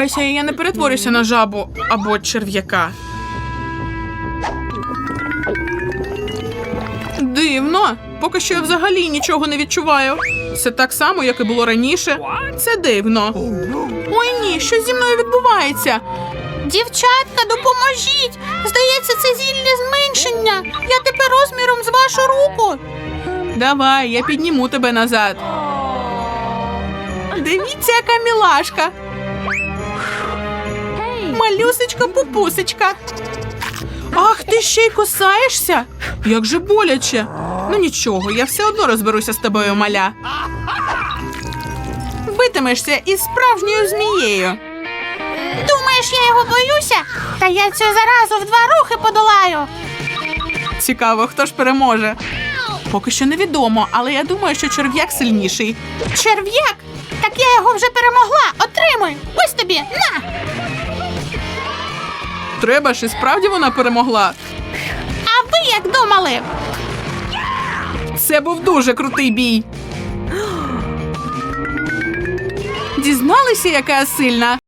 Ася, я не перетворюся на жабу або черв'яка. Дивно. Поки що я взагалі нічого не відчуваю. Це так само, як і було раніше. Це дивно. Ой ні, що зі мною відбувається? Дівчатка, допоможіть! Здається, це зілля зменшення. Я тепер розміром з вашу руку. Давай, я підніму тебе назад. Дивіться, яка мілашка. Малюсечка пупусечка. Ах, ти ще й кусаєшся? Як же боляче. Ну нічого, я все одно розберуся з тобою, маля. Битимешся із справжньою змією. Думаєш, я його боюся? Та я цю заразу в два рухи подолаю. Цікаво, хто ж переможе. Поки що невідомо, але я думаю, що черв'як сильніший. Черв'як? Так я його вже перемогла. Отримуй. Ось тобі. На! Треба ж і справді вона перемогла. А ви як думали? Це був дуже крутий бій. Дізналися, яка я сильна?